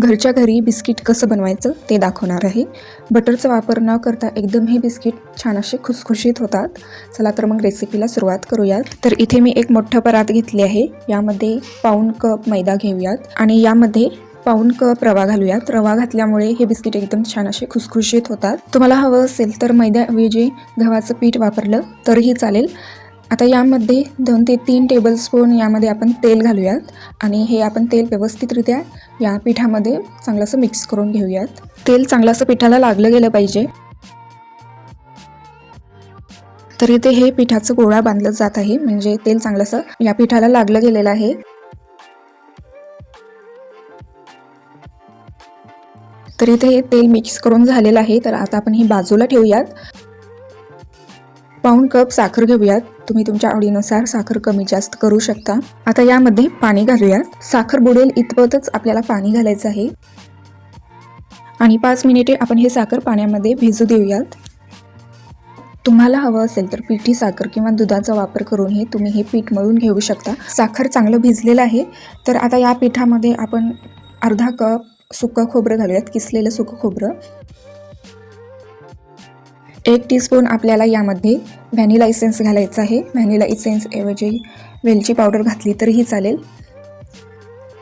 घरच्या घरी बिस्किट कसं बनवायचं ते दाखवणार आहे. बटरचा वापर न करता एकदम हे बिस्किट छान असे खुसखुशीत होतात. चला तर मग रेसिपीला सुरुवात करूयात. तर इथे मी एक मोठं परात घेतली आहे. यामध्ये पाऊण कप मैदा घेऊयात आणि यामध्ये पाऊण कप रवा घालूयात. रवा घातल्यामुळे हे बिस्किट एकदम छान असे खुसखुशीत होतात. तुम्हाला हवं असेल तर मैद्याऐवजी गव्हाचं पीठ वापरलं तरीही चालेल. आता यामध्ये दोन ते तीन टेबलस्पून यामध्ये आपण तेल घालूयात. आणि हे आपण तेल व्यवस्थितरित्या या पिठामध्ये चांगलंसं मिक्स करून घेऊयात. तेल चांगलंसं पिठाला लागलं गेलं पाहिजे. तर इथे हे पिठाचं गोळा बांधलं जात आहे. म्हणजे तेल चांगलंसं या पिठाला लागलं गेलेलं आहे. तर इथे हे तेल मिक्स करून झालेलं आहे. तर आता आपण ही बाजूला ठेवूयात. पाऊण कप साखर घेऊयात. तुम्ही तुमच्या आवडीनुसार साखर कमी जास्त करू शकता. आता यामध्ये पाणी घालूयात. साखर बुडेल इतपतच आपल्याला पाणी घालायचं आहे. आणि पाच मिनिटे आपण हे साखर पाण्यामध्ये भिजू देऊयात. तुम्हाला हवं असेल तर पिठी साखर किंवा दुधाचा वापर करून हे तुम्ही हे पीठ मळून घेऊ शकता. साखर चांगलं भिजलेलं आहे. तर आता या पिठामध्ये आपण अर्धा कप सुकं खोबरं घालूयात. किसलेलं सुकं खोबरं. एक टीस्पून आपल्याला यामध्ये व्हॅनिला इसेन्स घालायचा आहे. व्हॅनिला इसेन्स ऐवजी वेलची पावडर घातली तरीही चालेल.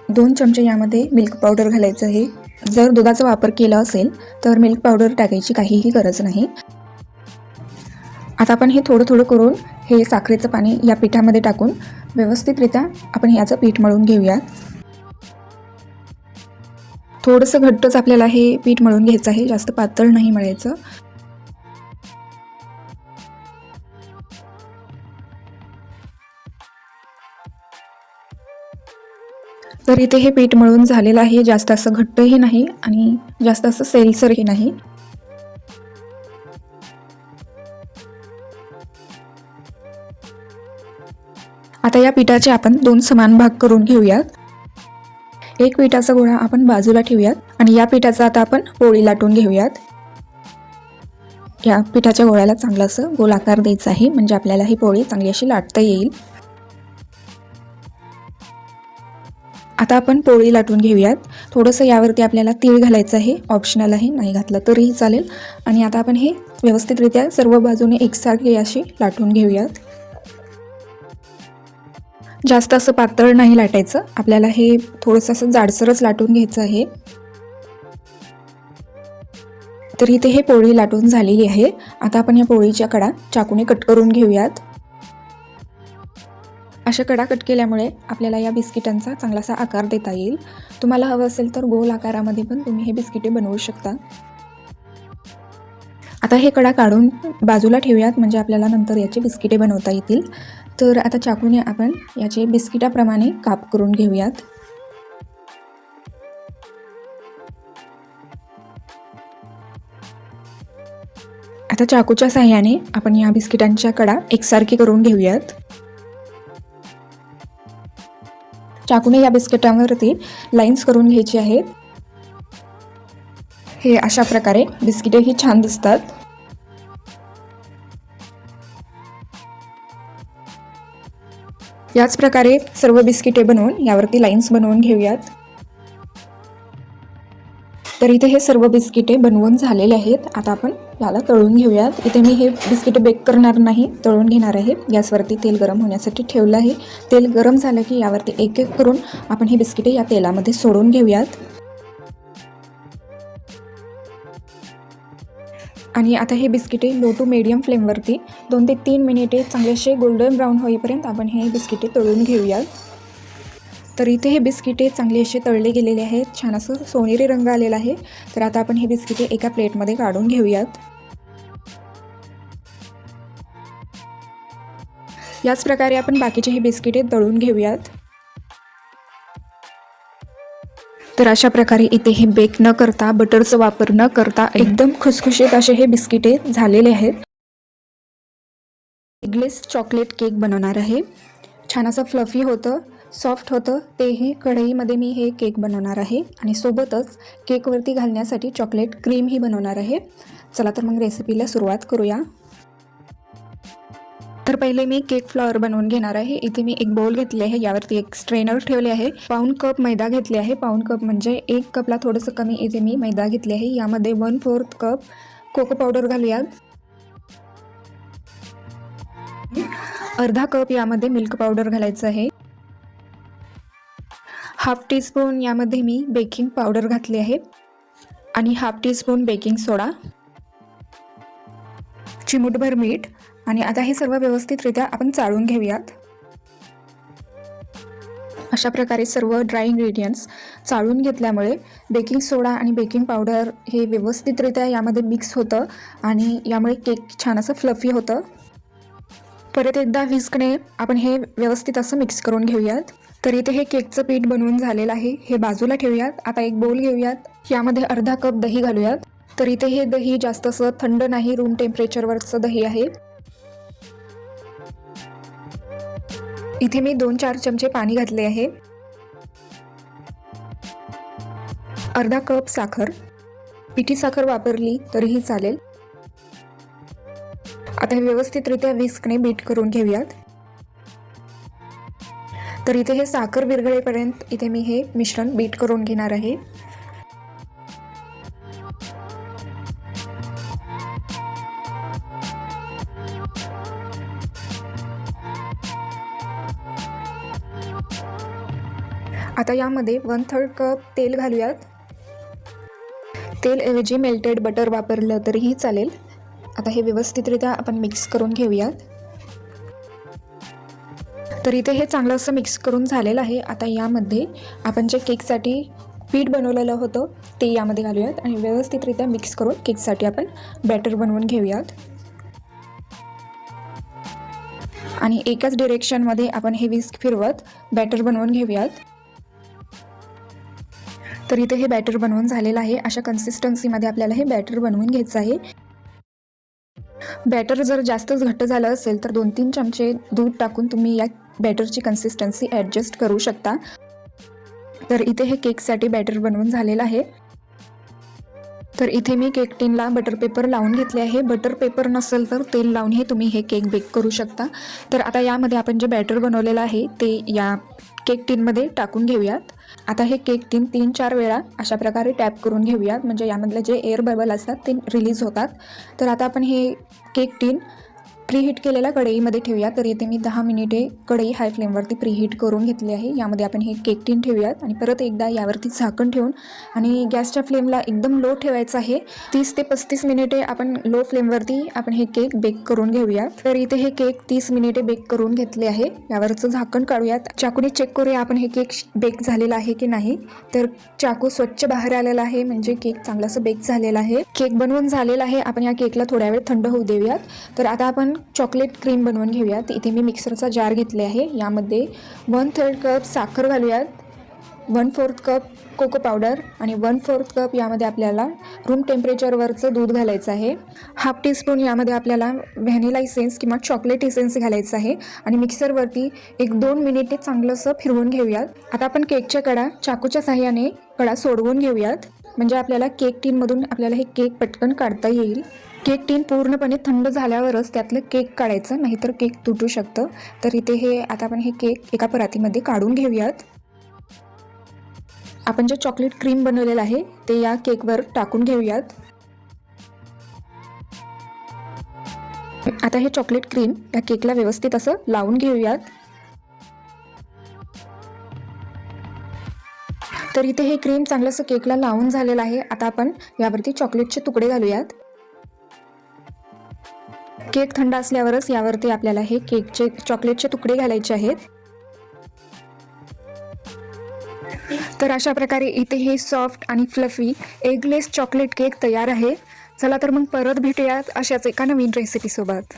दोन चमचे यामध्ये मिल्क पावडर घालायचं आहे. जर दुधाचा वापर केला असेल तर मिल्क पावडर टाकायची काहीही गरज नाही. आता आपण हे थोडं थोडं करून हे साखरेचं पाणी या पिठामध्ये टाकून व्यवस्थितरित्या आपण याचं पीठ मळून घेऊयात. थोडंसं घट्टच आपल्याला हे पीठ मळून घ्यायचं आहे. जास्त पातळ नाही मळायचं. तर इथे हे पीठ मळून झालेलं आहे. जास्त असं घट्टही नाही आणि जास्त असं सेलसरही नाही. आता या पिठाचे आपण दोन समान भाग करून घेऊयात. एक पिठाचा गोळा आपण बाजूला ठेवूयात आणि या पिठाचा आता आपण पोळी लाटून घेऊयात. या पिठाच्या गोळ्याला चांगलं असं गोलाकार द्यायचा आहे. म्हणजे आपल्याला ही पोळी चांगली अशी लाटता येईल. आता आपण पोळी लाटून घेऊयात. थोडंसं यावरती आपल्याला तीळ घालायचं आहे. ऑप्शनल आहे. नाही घातलं तरीही चालेल. आणि आता आपण हे व्यवस्थितरित्या सर्व बाजूने एकसारखी अशी लाटून घेऊयात. जास्त असं पातळ नाही लाटायचं. आपल्याला हे थोडंसं असं जाडसरच लाटून घ्यायचं आहे. तर इथे हे पोळी लाटून झालेली आहे. आता आपण या पोळीच्या कडा चाकूने कट करून घेऊयात. अशा कडा कट केल्यामुळे आपल्याला या बिस्किटांचा चांगलासा आकार देता येईल. तुम्हाला हवं असेल तर गोल आकारामध्ये पण तुम्ही हे बिस्किटे बनवू शकता. आता हे कडा काढून बाजूला ठेवूयात म्हणजे आपल्याला नंतर याचे बिस्किटे बनवता येतील. तर आता चाकूने आपण याचे बिस्किटाप्रमाणे काप करून घेऊयात. आता चाकूच्या साह्याने आपण या बिस्किटांच्या कडा एकसारखी करून घेऊयात. चाकूने या बिस्किटांवरती लाईन्स करून घ्यायची आहेत. हे अशा प्रकारे बिस्किटे ही छान दिसतात. याच प्रकारे सर्व बिस्किटे बनवून यावरती लाईन्स बनवून घेऊयात. तर इथे हे सर्व बिस्किटे बनवून झालेले आहेत. आता आपण याला तळून घेऊयात. इथे मी हे बिस्किटे बेक करणार नाही तळून घेणार आहे. गॅसवरती तेल गरम होण्यासाठी ठेवलं आहे. तेल गरम झालं की यावरती एक एक करून आपण हे बिस्किटे या तेलामध्ये सोडून घेऊयात. आणि आता हे बिस्किटे लो टू मीडियम फ्लेमवरती दोन ते तीन मिनिटे चांगलेसे गोल्डन ब्राऊन होईपर्यंत आपण हे बिस्किटे तळून घेऊयात. तर इथे हे बिस्किटे चांगले असे तळले गेलेले आहेत. छान असं सोनेरी रंग आलेला आहे. तर आता आपण हे बिस्किटे एका प्लेटमध्ये काढून घेऊयात. याच प्रकारे आपण बाकीचे हे बिस्किटे तळून घेऊयात. तर अशा प्रकारे इथे हे बेक न करता बटरचा वापर न करता एकदम खुसखुशीत असे हे बिस्किटे झालेले आहेत. इग्लेस चॉकलेट केक बनवणार आहे. छान असं फ्लफी होतं. सॉफ्ट होतं तेही कढईमध्ये मी हे केक बनवणार आहे. आणि सोबतच केकवरती घालण्यासाठी चॉकलेट क्रीमही बनवणार आहे. चला तर मग रेसिपीला सुरुवात करूया. तर पहिले मी केक फ्लॉवर बनवून घेणार आहे. इथे मी एक बोल घेतले आहे. यावरती एक स्ट्रेनर ठेवले आहे. पाऊन कप मैदा घेतले आहे. पाऊन कप म्हणजे एक कपला थोडंसं कमी इथे मी मैदा घेतले आहे. यामध्ये one fourth cup cocoa powder घालूया अर्धा कप यामध्ये मिल्क पावडर घालायचं आहे. हाफ टी स्पून यामध्ये मी बेकिंग पावडर घातली आहे. आणि half teaspoon baking soda. चिमूटभर मीठ. आणि आता हे सर्व व्यवस्थितरित्या आपण चाळून घेऊयात. अशा प्रकारे सर्व ड्राय इन्ग्रेडियंट्स चाळून घेतल्यामुळे बेकिंग सोडा आणि बेकिंग पावडर हे व्यवस्थितरित्या यामध्ये मिक्स होतं. आणि यामुळे केक छान असं फ्लफी होतं. परत एकदा विस्कने आपण हे व्यवस्थित असं मिक्स करून घेऊयात. तर इथे हे केकचं पीठ बनवून झालेलं आहे. हे बाजूला ठेवूयात. आता एक बोल घेऊयात. यामध्ये अर्धा कप दही घालूयात. तर इथे हे दही जास्त असं थंड नाही. रूम टेम्परेचरवरचं दही आहे. इथे मी दोन चार चमचे पाणी घातले आहे. अर्धा कप साखर. पिठी साखर वापरली तरीही चालेल. आता हे व्यवस्थितरित्या विस्कने बीट करून घेऊयात. तर इथे हे साखर विरघळेपर्यंत इथे मी हे मिश्रण बीट करून घेणार आहे. आता यामध्ये वन थर्ड कप तेल घालूयात. तेलऐवजी मेल्टेड बटर वापरलं तरीही चालेल. आता हे व्यवस्थितरित्या आपण मिक्स करून घेऊयात. तर इथे हे चांगलं असं मिक्स करून झालेलं आहे. आता यामध्ये आपण जे केकसाठी पीठ बनवलेलं होतं ते यामध्ये घालूयात आणि व्यवस्थितरित्या मिक्स करून केकसाठी आपण बॅटर बनवून घेऊयात. आणि एकाच डिरेक्शनमध्ये आपण हे विस्क फिरवत बॅटर बनवून घेऊयात. तर इथे हे बॅटर बनवून झालेलं आहे. अशा कन्सिस्टन्सीमध्ये आपल्याला हे बॅटर बनवून घ्यायचं आहे. बॅटर जर जास्तच घट्ट झालं असेल तर दोन तीन चमचे दूध टाकून तुम्ही या बॅटरची कन्सिस्टन्सी ॲडजस्ट करू शकता. तर इथे हे केकसाठी बॅटर बनवून झालेलं आहे. तर इथे मी केक टिनला बटर पेपर लावून घेतले आहे. बटर पेपर नसेल तर तेल लावूनही तुम्ही हे केक बेक करू शकता. तर आता यामध्ये आपण जे बॅटर बनवलेलं आहे ते या केक टीनमध्ये टाकून घेऊयात. आता हे केक टीन तीन चार वेळा अशा प्रकारे टॅप करून घेऊयात. म्हणजे यामधले जे एअर बबल असतात ते रिलीज होतात. तर आता आपण हे केक टीन प्रीहीट केलेल्या कढईमध्ये ठेवूया तर इथे मी दहा मिनिटे कढई हाय फ्लेमवरती प्रीहीट करून घेतली आहे. यामध्ये आपण हे केक टीन ठेवूयात आणि परत एकदा यावरती झाकण ठेवून आणि गॅसच्या फ्लेमला एकदम लो ठेवायचं आहे. तीस ते पस्तीस मिनिटे आपण लो फ्लेमवरती आपण हे केक बेक करून घेऊया तर इथे हे केक तीस मिनिटे बेक करून घेतले आहे. यावरचं झाकण काढूयात. चाकूने चेक करूया आपण हे केक बेक झालेला आहे की नाही. तर चाकू स्वच्छ बाहेर आलेला आहे. म्हणजे केक चांगलासा बेक झालेला आहे. केक बनवून झालेला आहे. आपण या केकला थोड्या वेळ थंड होऊ देऊयात. तर आता आपण चॉकलेट क्रीम बनवून घेऊयात. इथे मी मिक्सरचा जार घेतले आहे. यामध्ये वन थर्ड कप साखर घालूयात. One fourth cup cocoa powder आणि वन फोर्थ कप यामध्ये आपल्याला रूम टेम्परेचरवरचं दूध घालायचं आहे. हाफ टीस्पून यामध्ये आपल्याला व्हॅनिला इसेन्स किंवा चॉकलेट इसेन्स घालायचं आहे. आणि मिक्सरवरती एक दोन मिनिटे चांगलंसं फिरवून घेऊयात. आता आपण केकच्या कडा चाकूच्या साह्याने कडा सोडवून घेऊयात. म्हणजे आपल्याला केक टीनमधून आपल्याला हे केक पटकन काढता येईल. केक टीन पूर्णपणे थंड झाल्यावरच त्यातलं केक काढायचं नाहीतर केक तुटू शकतं. तर इथे हे आता आपण हे केक एका परातीमध्ये काढून घेऊयात. आपण जे चॉकलेट क्रीम बनवलेलं आहे ते या केकवर टाकून घेऊयात. आता हे चॉकलेट क्रीम या केकला व्यवस्थित असं लावून घेऊयात. तर इथे हे क्रीम चांगलंसं केकला लावून झालेलं आहे. आता आपण यावरती चॉकलेटचे तुकडे घालूयात. केक थंड असल्यावरच यावरती आपल्याला हे केकचे चॉकलेटचे तुकडे घालायचे आहेत. तर अशा प्रकारे इथे हे सॉफ्ट आणि फ्लफी एगलेस चॉकलेट केक तयार आहे. चला तर मग परत भेटूयात अशाच एका नवीन रेसिपीसोबत